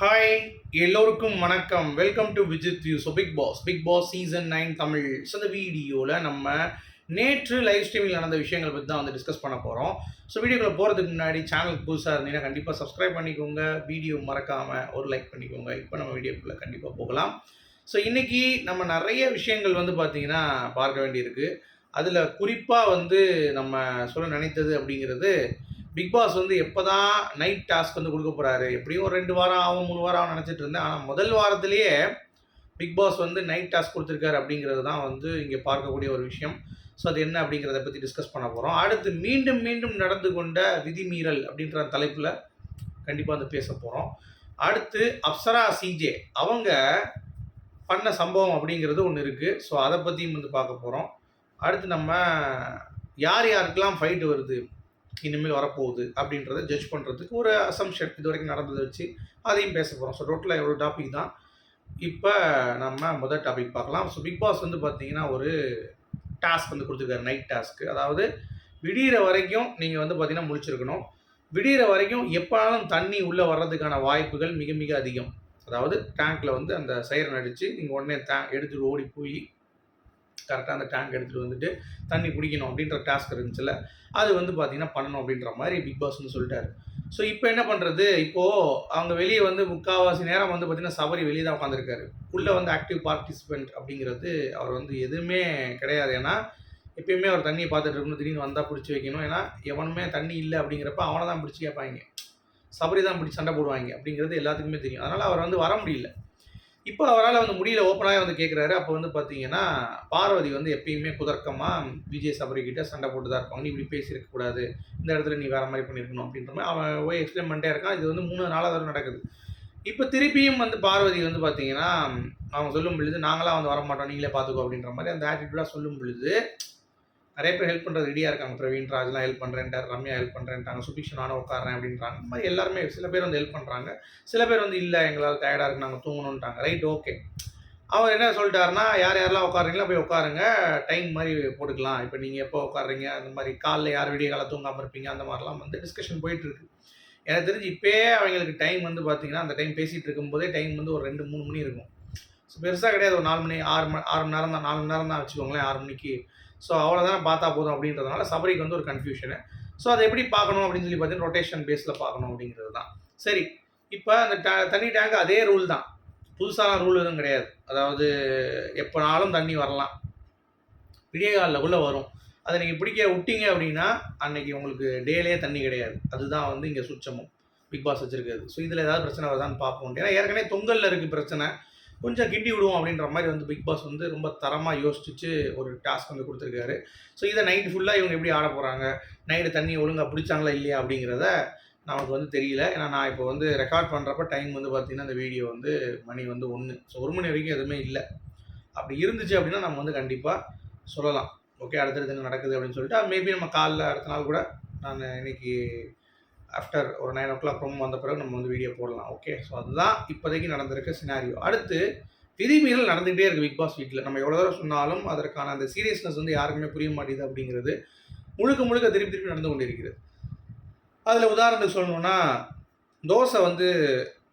Hi எல்லோருக்கும் வணக்கம். Welcome to Vijith you so Bigg Boss Bigg Boss season nine Tamil. So இந்த வீடியோவில் நம்ம நேற்று லைவ் ஸ்ட்ரீமில் நடந்த விஷயங்கள் பற்றி தான் வந்து டிஸ்கஸ் பண்ண போகிறோம் ஸோ வீடியோக்குள்ள போகிறதுக்கு முன்னாடி சேனலுக்கு புதுசாக இருந்தீங்கன்னா கண்டிப்பாக சப்ஸ்கிரைப் பண்ணிக்கோங்க. வீடியோ மறக்காமல் ஒரு லைக் பண்ணிக்கோங்க. இப்போ நம்ம வீடியோக்குள்ளே கண்டிப்பாக போகலாம். ஸோ இன்றைக்கி நம்ம நிறைய விஷயங்கள் வந்து பார்த்திங்கன்னா பார்க்க வேண்டியிருக்கு. அதில் குறிப்பாக வந்து நம்ம சொல்ல நினைத்தது அப்படிங்கிறது பிக் பாஸ் வந்து எப்போ தான் நைட் டாஸ்க் வந்து கொடுக்க போகிறாரு எப்படியும் ஒரு ரெண்டு வாரம் ஆகும் மூணு வாரம் ஆகும் நினச்சிட்டு இருந்தேன். ஆனால் முதல் வாரத்திலேயே பிக் பாஸ் வந்து நைட் டாஸ்க் கொடுத்துருக்காரு அப்படிங்கிறது தான் வந்து இங்கே பார்க்கக்கூடிய ஒரு விஷயம். ஸோ அது என்ன அப்படிங்கிறத பற்றி டிஸ்கஸ் பண்ண போகிறோம் அடுத்து மீண்டும் மீண்டும் நடந்து கொண்ட விதிமீறல் அப்படின்ற தலைப்பில் கண்டிப்பாக வந்து பேச போகிறோம் அடுத்து அப்சரா சிஜே அவங்க பண்ண சம்பவம் அப்படிங்கிறது ஒன்று இருக்குது ஸோ அதை பற்றியும் வந்து பார்க்க போகிறோம் அடுத்து நம்ம யார் யாருக்கெல்லாம் ஃபைட் வருது? இனிமேல் வரப்போகுது அப்படின்றத ஜட்ஜ் பண்ணுறதுக்கு ஒரு அசம்ஷன் இது வரைக்கும் நடந்ததை வச்சு அதையும் பேச போகிறோம் ஸோ டோட்டலாக எவ்வளோ டாபிக் தான். இப்போ நம்ம முதல் டாபிக் பார்க்கலாம். ஸோ பிக் பாஸ் வந்து பார்த்தீங்கன்னா ஒரு டாஸ்க் வந்து கொடுத்துருக்காரு நைட் டாஸ்க்கு அதாவது விடிகிற வரைக்கும் நீங்கள் வந்து பார்த்தீங்கன்னா முடிச்சிருக்கணும் விடிகிற வரைக்கும் எப்போனாலும் தண்ணி உள்ளே வர்றதுக்கான வாய்ப்புகள் மிக மிக அதிகம். அதாவது டேங்க்கில் வந்து அந்த சைரன் அடித்து நீங்கள் உடனே டே எடுத்துகிட்டு ஓடி போய் கரெக்டாக அந்த டேங்க் எடுத்துகிட்டு வந்துட்டு தண்ணி குடிக்கணும் அப்படின்ற டாஸ்க் இருந்துச்சுல்ல அது வந்து பார்த்தீங்கன்னா பண்ணணும் அப்படின்ற மாதிரி பிக் பாஸ்னு சொல்லிட்டாரு. ஸோ இப்போ என்ன பண்ணுறது இப்போது அவங்க வெளியே வந்து முக்கால்வாசி நேரம் வந்து பார்த்தீங்கன்னா சபரி வெளியே தான் உட்காந்துருக்காரு உள்ளே வந்து ஆக்டிவ் பார்ட்டிசிபெண்ட் அப்படிங்கிறது அவர் வந்து எதுவுமே கிடையாது. ஏன்னா எப்பயுமே அவர் தண்ணியை பார்த்துட்டு இருக்கணும் திடீர்னு வந்தால் பிடிச்சி வைக்கணும். ஏன்னா எவனுமே தண்ணி இல்லை அப்படிங்கிறப்ப அவனை தான் பிடிச்சி கேட்பாங்க. சபரி தான் பிடிச்சி சண்டை போடுவாங்க அப்படிங்கிறது எல்லாத்துக்குமே தெரியும். அதனால் அவர் வந்து வர முடியல. இப்போ அவரால் வந்து முடியல ஓப்பனாக வந்து கேட்குறாரு அப்போ வந்து பார்த்தீங்கன்னா பார்வதி வந்து எப்பயுமே குதர்க்கமாக விஜய் சபரி கிட்டே சண்டை போட்டு தான் இருப்பாங்க. நீ இப்படி பேசியிருக்கக்கூடாது இந்த இடத்துல நீ வேறு மாதிரி பண்ணியிருக்கணும் அப்படின்ற மாதிரி அவன் போய் எக்ஸ்பிளைன் பண்ணிட்டே இருக்கான். இது வந்து மூணு நாளாக தடவை நடக்குது. இப்போ திருப்பியும் வந்து பார்வதி வந்து பார்த்தீங்கன்னா அவங்க சொல்லும் பொழுது நாங்களாம் வந்து வர மாட்டோம் நீங்களே பார்த்துக்கோ அப்படின்ற மாதிரி அந்த ஆட்டிடியூடாக சொல்லும் பொழுது நிறைய பேர் ஹெல்ப் பண்ணுறது ரெடியாக இருக்காங்க. பிரவீன் ராஜ்லாம் ஹெல்ப் பண்ணுறேன்ட்டார் ரம்யா ஹெல்ப் பண்ணுறேன்ட்டாங்க சுபிக்ஷன் நானும் உட்காரேன் அப்படின்றாங்க. இந்த மாதிரி எல்லாருமே சில பேர் வந்து ஹெல்ப் பண்ணுறாங்க சில பேர் வந்து இல்லை எங்களால் டயர்டாக இருக்கு நாங்கள் தூங்கணுன்ட்டாங்க ரைட் ஓகே அவர் என்ன சொல்லிட்டாருன்னா யார் யாரெல்லாம் உட்காருங்களோ போய் உட்காருங்க. டைம் மாதிரி போட்டுக்கலாம். இப்போ நீங்கள் எப்போ உட்காருறீங்க? அந்த மாதிரி காலைல யார் விடிய காலை தூங்காமல் இருப்பீங்க? அந்த மாதிரிலாம் வந்து டிஸ்கஷன் போயிட்டுருக்கு. எனக்கு தெரிஞ்சு இப்போயே அவங்களுக்கு டைம் வந்து பார்த்தீங்கன்னா அந்த டைம் பேசிகிட்டு இருக்கும்போதே டைம் வந்து ஒரு ரெண்டு மூணு மணி இருக்கும். ஸோ பெருசாக கிடையாது. ஒரு நாலு மணி ஆறு மணி ஆறு மணி நேரம் தான் நாலு மணி நேரம் தான் வச்சுக்கோங்களேன். ஆறு மணிக்கு ஸோ அவ்வளோதான் பார்த்தா போதும் அப்படின்றதுனால சபரிக்கு வந்து ஒரு கன்ஃபியூஷனு ஸோ அதை எப்படி பார்க்கணும் அப்படின்னு சொல்லி பார்த்தீங்கன்னா ரொட்டேஷன் பேஸில் பார்க்கணும் அப்படிங்கிறது தான். சரி இப்போ அந்த ட தண்ணி டேங்க் அதே ரூல் தான். புதுசான ரூல் எதுவும் கிடையாது. அதாவது எப்போனாலும் தண்ணி வரலாம். விடிய காலில் வரும். அதை நீங்கள் பிடிக்க விட்டீங்க அப்படின்னா அன்னைக்கு உங்களுக்கு டேலேயே தண்ணி கிடையாது. அதுதான் வந்து இங்கே சுச்சமும். பிக் பாஸ் வச்சுருக்காது ஸோ இதில் ஏதாவது பிரச்சனை வருதான்னு பார்ப்போம். ஏன்னா ஏற்கனவே தொங்கலில் இருக்குது பிரச்சனை. கொஞ்சம் கிண்டி விடுவோம் அப்படின்ற மாதிரி வந்து பிக் பாஸ் வந்து ரொம்ப தரமாக யோசிச்சு ஒரு டாஸ்க் வந்து கொடுத்துருக்காரு. ஸோ இதை நைட்டு ஃபுல்லாக இவங்க எப்படி ஆட போகிறாங்க நைட்டு தண்ணி ஒழுங்காக பிடிச்சாங்களா இல்லையா அப்படிங்கிறத நமக்கு வந்து தெரியல. ஏன்னா நான் இப்போ வந்து ரெக்கார்ட் பண்ணுறப்ப டைம் வந்து பார்த்திங்கன்னா அந்த வீடியோ வந்து மணி வந்து ஒன்று ஸோ ஒரு மணி வரைக்கும் எதுவுமே இல்லை. அப்படி இருந்துச்சு அப்படின்னா நம்ம வந்து கண்டிப்பாக சொல்லலாம். ஓகே அடுத்தடுத்து என்ன நடக்குது அப்படின்னு சொல்லிட்டு மேபி நம்ம காலைல அடுத்த நாள் கூட நான் இன்னைக்கு ஆஃப்டர் ஒரு நைன் ஓ கிளாக் ரொம்ப வந்த பிறகு நம்ம வந்து வீடியோ போடலாம். ஓகே ஸோ அதுதான் இப்போதைக்கு நடந்திருக்க சினாரியோ அடுத்து விதிமீறல் நடந்துகிட்டே இருக்குது பிக் பாஸ் வீட்டில் நம்ம எவ்வளோ தூரம் சொன்னாலும் அதற்கான அந்த சீரியஸ்னஸ் வந்து யாருக்குமே புரிய மாட்டேங்குது அப்படிங்கிறது முழுக்க முழுக்க திருப்பி திருப்பி நடந்து கொண்டிருக்கிறது. அதில் உதாரணத்துக்கு சொல்லணும்னா தோசை வந்து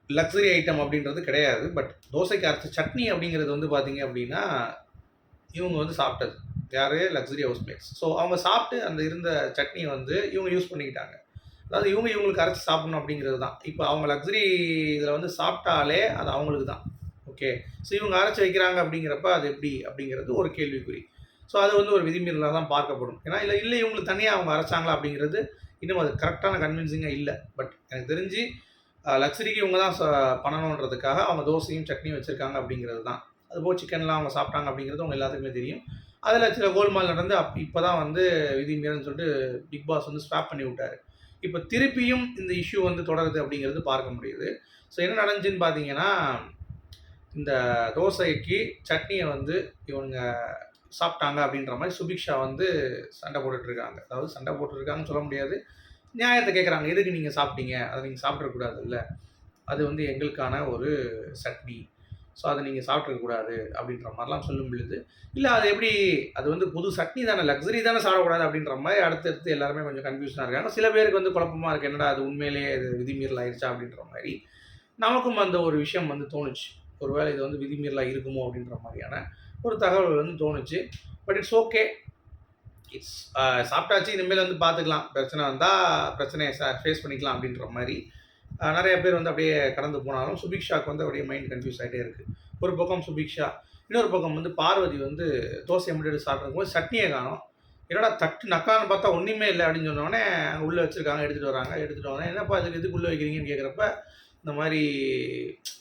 லக்ஸரி ஐட்டம் அப்படின்றது கிடையாது. பட் தோசைக்கு அரைச்ச சட்னி அப்படிங்கிறது வந்து பார்த்தீங்க அப்படின்னா இவங்க வந்து சாப்பிட்டது. யார்? லக்ஸரி ஹவுஸ் மேட்ஸ் ஸோ அவங்க சாப்பிட்டு அந்த இருந்த சட்னியை வந்து இவங்க யூஸ் பண்ணிக்கிட்டாங்க. அதாவது இவங்க இவங்களுக்கு அரைச்சி சாப்பிடணும் அப்படிங்கிறது தான். இப்போ அவங்க லக்ஸரி இதில் வந்து சாப்பிட்டாலே அது அவங்களுக்கு தான். ஓகே ஸோ இவங்க அரைச்சி வைக்கிறாங்க அப்படிங்கிறப்ப அது எப்படி? அப்படிங்கிறது ஒரு கேள்விக்குறி. ஸோ அது வந்து ஒரு விதிமீறலாக தான் பார்க்கப்படும். ஏன்னா இல்லை இல்லை இவங்களுக்கு தனியாக அவங்க அரைச்சாங்களா அப்படிங்கிறது இன்னும் அது கரெக்டான கன்வின்சிங்காக இல்லை. பட் எனக்கு தெரிஞ்சு லக்ஸரிக்கு இவங்க தான் பண்ணணுன்றதுக்காக அவங்க தோசையும் சட்னியும் வச்சுருக்காங்க அப்படிங்கிறது தான். அதுபோல் சிக்கன்லாம் அவங்க சாப்பிட்டாங்க அப்படிங்கிறது அவங்க எல்லாத்துக்குமே தெரியும். அதில் சில கோல்மால் நடந்து அப் இப்போ தான் வந்து விதிமீறல்னு சொல்லிட்டு பிக் பாஸ் வந்து ஸ்வாப் பண்ணி விட்டார். இப்போ திருப்பியும் இந்த இஷ்யூ வந்து தொடருது அப்படிங்கிறது பார்க்க முடியுது. ஸோ என்ன நடந்துச்சுன்னு பார்த்தீங்கன்னா இந்த தோசைக்கு சட்னியை வந்து இவங்க சாப்பிட்டாங்க அப்படின்ற மாதிரி சுபிக்ஷா வந்து சண்டை போட்டுட்ருக்காங்க அதாவது சண்டை போட்டுருக்காங்கன்னு சொல்ல முடியாது. நியாயத்தை கேட்குறாங்க எதுக்கு நீங்கள் சாப்பிட்டீங்க? அதை நீங்கள் சாப்பிடக்கூடாது இல்லை அது வந்து எங்களுக்கான ஒரு சட்னி. ஸோ அதை நீங்கள் சாப்பிட்ருக்கக்கூடாது அப்படின்ற மாதிரிலாம் சொல்லும் பொழுது இல்லை அது எப்படி அது வந்து புது சட்னி தானே லக்ஸரி தானே சாப்பிடக்கூடாது அப்படின்ற மாதிரி அடுத்தடுத்து எல்லாருமே கொஞ்சம் கன்ஃபியூஷனாக இருக்காங்க. சில பேருக்கு வந்து குழப்பமாக இருக்குது என்னடா அது உண்மையிலேயே அது விதிமீறல் ஆயிடுச்சா அப்படின்ற மாதிரி. நமக்கும் அந்த ஒரு விஷயம் வந்து தோணுச்சு. ஒருவேளை இது வந்து விதிமீறலாக இருக்குமோ அப்படின்ற மாதிரியான ஒரு தகவல் வந்து தோணுச்சு. பட் இட்ஸ் ஓகே இட்ஸ் சாப்பிட்டாச்சு இனிமேல் வந்து பார்த்துக்கலாம் பிரச்சனை வந்தால் பிரச்சனையை ஃபேஸ் பண்ணிக்கலாம் அப்படின்ற மாதிரி நிறைய பேர் வந்து அப்படியே கடந்து போனாலும் சுபிக்ஷாவுக்கு வந்து அப்படியே மைண்ட் கன்ஃபியூஸ் ஆகிட்டே இருக்குது ஒரு பக்கம் சுபிக்ஷா இன்னொரு பக்கம் வந்து பார்வதி வந்து தோசை முடிவு சாப்பிட்ருக்கும் போது சட்னியை காணும். என்னடா தட்டு நக்கான்னு பார்த்தா ஒன்றுமே இல்லை அப்படின்னு சொன்னோடனே உள்ளே வச்சுருக்காங்க எடுத்துகிட்டு வராங்க. எடுத்துகிட்டு வராங்க. என்னப்பா இதுக்கு எதுக்கு உள்ளே வைக்கிறீங்கன்னு கேட்குறப்ப இந்த மாதிரி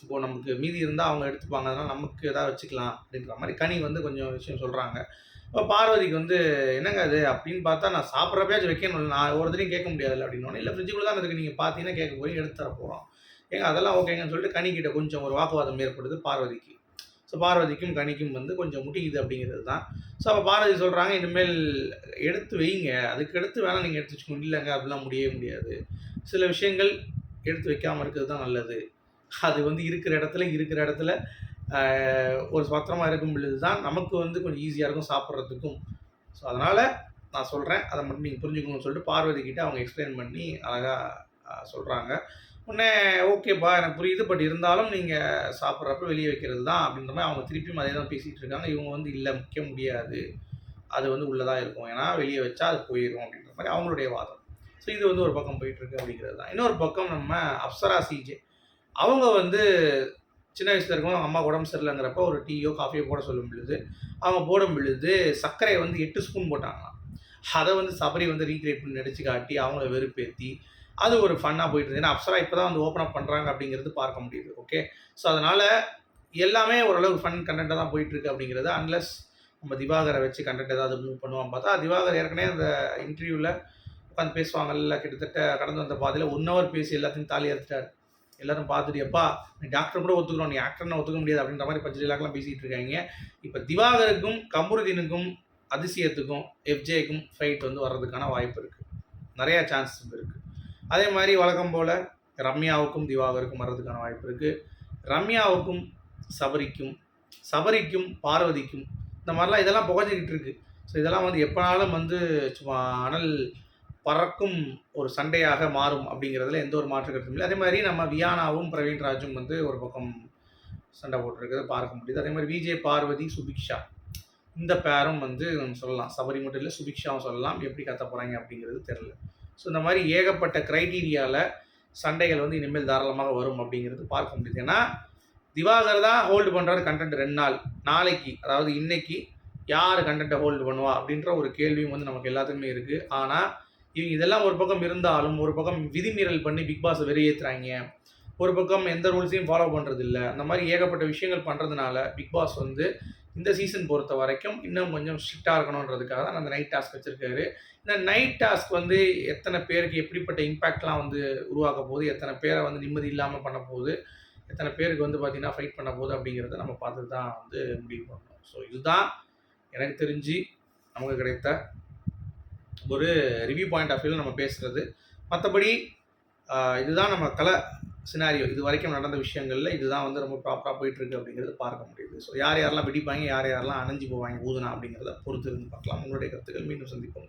இப்போது நமக்கு மீதி இருந்தால் அவங்க எடுத்துப்பாங்க. அதனால் நமக்கு எதாவது வச்சுக்கலாம் அப்படின்ற மாதிரி கனி வந்து கொஞ்சம் விஷயம் சொல்கிறாங்க இப்போ பார்வதிக்கு வந்து என்னங்க அது? அப்படின்னு பார்த்தா நான் சாப்பிட்றப்பயாச்சும் வைக்கணும் நான் ஒரு கேட்க முடியாதுல்ல. அப்படின்னு இல்லை ஃப்ரிட்ஜுக்குள்ள தான் இருக்குது நீங்கள் பார்த்தீங்கன்னா கேட்க போய் எடுத்து தர போகிறோம் ஏங்க அதெல்லாம் ஓகேங்கன்னு சொல்லிட்டு கனிக்கிட்ட கொஞ்சம் ஒரு வாக்குவாதம் ஏற்படுது பார்வதிக்கு. ஸோ பார்வதிக்கும் கனிக்கும் வந்து கொஞ்சம் முட்டிக்குது அப்படிங்கிறது தான். ஸோ அப்போ பார்வதி சொல்கிறாங்க இனிமேல் எடுத்து வைங்க. அதுக்கு எடுத்து வேணால் நீங்கள் எடுத்து வச்சுக்கணும் இல்லைங்க அப்படிலாம் முடியவே முடியாது. சில விஷயங்கள் எடுத்து வைக்காமல் இருக்கிறது தான் நல்லது. அது வந்து இருக்கிற இடத்துல இருக்கிற இடத்துல ஒரு பத்திரமா இருக்கும் பொழுது தான் நமக்கு வந்து கொஞ்சம் ஈஸியாக இருக்கும் சாப்பிட்றதுக்கும். ஸோ அதனால் நான் சொல்கிறேன் அதை மட்டும் நீங்கள் புரிஞ்சுக்கணும்னு சொல்லிட்டு பார்வதி கிட்டே அவங்க எக்ஸ்பிளைன் பண்ணி அழகாக சொல்கிறாங்க உடனே ஓகேப்பா எனக்கு புரியுது. பட் இருந்தாலும் நீங்கள் சாப்பிட்றப்ப வெளியே வைக்கிறது தான் அப்படின்ற மாதிரி அவங்க திருப்பியும் அதே தான் பேசிகிட்டு இருக்காங்க. இவங்க வந்து இல்லை முக்கிய முடியாது. அது வந்து உள்ளதாக இருக்கும். ஏன்னா வெளியே வச்சா அது போயிடும் அப்படின்ற மாதிரி அவங்களுடைய வாதம். ஸோ இது வந்து ஒரு பக்கம் போயிட்டுருக்கு அப்படிங்கிறது தான். இன்னொரு பக்கம் நம்ம அப்சரா சிஜே அவங்க வந்து சின்ன வயசில் இருக்கும் அம்மா உடம்பு சரியில்லைங்கிறப்ப ஒரு டீயோ காஃபியோ போட சொல்லும் பொழுது அவங்க போடும் பொழுது சர்க்கரையை வந்து எட்டு ஸ்பூன் போட்டாங்களாம். அதை வந்து சபரி வந்து ரீக்ரியேட் பண்ணி நடிச்சு காட்டி அவங்கள வெறுப்பேற்றி அது ஒரு ஃபன்னாக போயிட்டு இருந்தது. ஏன்னா அப்சரா இப்போ தான் வந்து ஓப்பன் அப் பண்ணுறாங்க அப்படிங்கிறது பார்க்க முடியுது ஓகே ஸோ அதனால் எல்லாமே ஓரளவு ஃபன் கண்டென்ட்டாக தான் போயிட்டுருக்கு அப்படிங்கிறது அன்லஸ் நம்ம திவாகரை வச்சு கண்டென்ட் ஏதாவது மூவ் பண்ணுவோம் பார்த்தா திவாகர் ஏற்கனவே அந்த இன்டர்வியூவில் உட்காந்து பேசுவாங்கல்ல கிட்டத்தட்ட கடந்து வந்த பாதையில் ஒன் ஹவர் பேசி எல்லாத்தையும் தாலி எடுத்துட்டார் எல்லாரும் பார்த்துட்டு எப்பா நீ டாக்டர் கூட ஒத்துக்கிறோம் நீ ஆக்டர்னு ஒத்துக்க முடியாது அப்படின்ற மாதிரி பச்சைலாக்கெல்லாம் பேசிகிட்டு இருக்காங்க. இப்போ திவாகருக்கும் கமருதீனுக்கும் அதிசயத்துக்கும் எஃப்ஜேக்கும் ஃபைட் வந்து வர்றதுக்கான வாய்ப்பு இருக்குது நிறையா சான்சஸ் இருக்குது அதே மாதிரி வழக்கம் போல் ரம்யாவுக்கும் திவாகருக்கும் வர்றதுக்கான வாய்ப்பு இருக்குது ரம்யாவுக்கும் சபரிக்கும் சபரிக்கும் பார்வதிக்கும் இந்த மாதிரிலாம் இதெல்லாம் புகஞ்சிக்கிட்டு இருக்கு. ஸோ இதெல்லாம் வந்து எப்போனாலும் வந்து சும்மா அனல் பறக்கும் ஒரு சண்டையாக மாறும் அப்படிங்கிறதுல எந்த ஒரு மாற்று கருத்தும் இல்லை. அதே மாதிரி நம்ம வியானாவும் பிரவீன் ராஜும் வந்து ஒரு பக்கம் சண்டை போட்டிருக்கிறத பார்க்க முடியுது. அதே மாதிரி விஜய் பார்வதி சுபிக்ஷா இந்த பேரும் வந்து சொல்லலாம். சபரி மட்டும் இல்லை சுபிக்ஷாவும் சொல்லலாம். எப்படி கத்த போகிறாங்க அப்படிங்கிறது தெரில ஸோ இந்த மாதிரி ஏகப்பட்ட க்ரைட்டீரியாவில் சண்டைகள் வந்து இனிமேல் தாராளமாக வரும் அப்படிங்கிறது பார்க்க முடியுது. ஏன்னா திவாகர் தான் ஹோல்டு பண்ணுறாரு கண்டென்ட் ரெண்டு நாள். நாளைக்கு அதாவது இன்னைக்கு யார் கண்டென்ட்டை ஹோல்டு பண்ணுவா அப்படின்ற ஒரு கேள்வியும் வந்து நமக்கு எல்லாத்துக்குமே இருக்குது ஆனால் இவங்க இதெல்லாம் ஒரு பக்கம் இருந்தாலும் ஒரு பக்கம் விதிமீறல் பண்ணி பிக் பாஸை வெளியேற்றுறாங்க ஒரு பக்கம் எந்த ரூல்ஸையும் ஃபாலோ பண்ணுறது இல்லை அந்த மாதிரி ஏகப்பட்ட விஷயங்கள் பண்ணுறதுனால பிக் பாஸ் வந்து இந்த சீசன் பொறுத்த வரைக்கும் இன்னும் கொஞ்சம் ஸ்ட்ரிக்டாக இருக்கணுன்றதுக்காக தான் அந்த நைட் டாஸ்க் வச்சுருக்காரு. இந்த நைட் டாஸ்க் வந்து எத்தனை பேருக்கு எப்படிப்பட்ட இம்பேக்ட்லாம் வந்து உருவாக்க போகுது எத்தனை பேரை வந்து நிம்மதி இல்லாமல் பண்ண போகுது எத்தனை பேருக்கு வந்து பார்த்திங்கன்னா ஃபைட் பண்ண போகுது அப்படிங்கிறத நம்ம பார்த்து தான் வந்து முடிவு பண்ணணும். ஸோ இதுதான் எனக்கு தெரிஞ்சு நமக்கு கிடைத்த ஒரு ரிவ்யூ பாயிண்ட் ஆஃப் வியூவில் நம்ம பேசுகிறது மற்றபடி இதுதான் நம்ம கலை சினாரியோ இது வரைக்கும் நடந்த விஷயங்களில் இதுதான் வந்து ரொம்ப ப்ராப்பராக போயிட்டுருக்கு அப்படிங்கிறது பார்க்க முடியுது. ஸோ யார் யாரெல்லாம் வெடிப்பாங்க யார் யாரெல்லாம் அணைஞ்சு போவாங்க ஊதுனா அப்படிங்கிறத பொறுத்து இருந்து பார்க்கலாம். உங்களுடைய கருத்துக்கள் மீண்டும் சந்திப்போம்.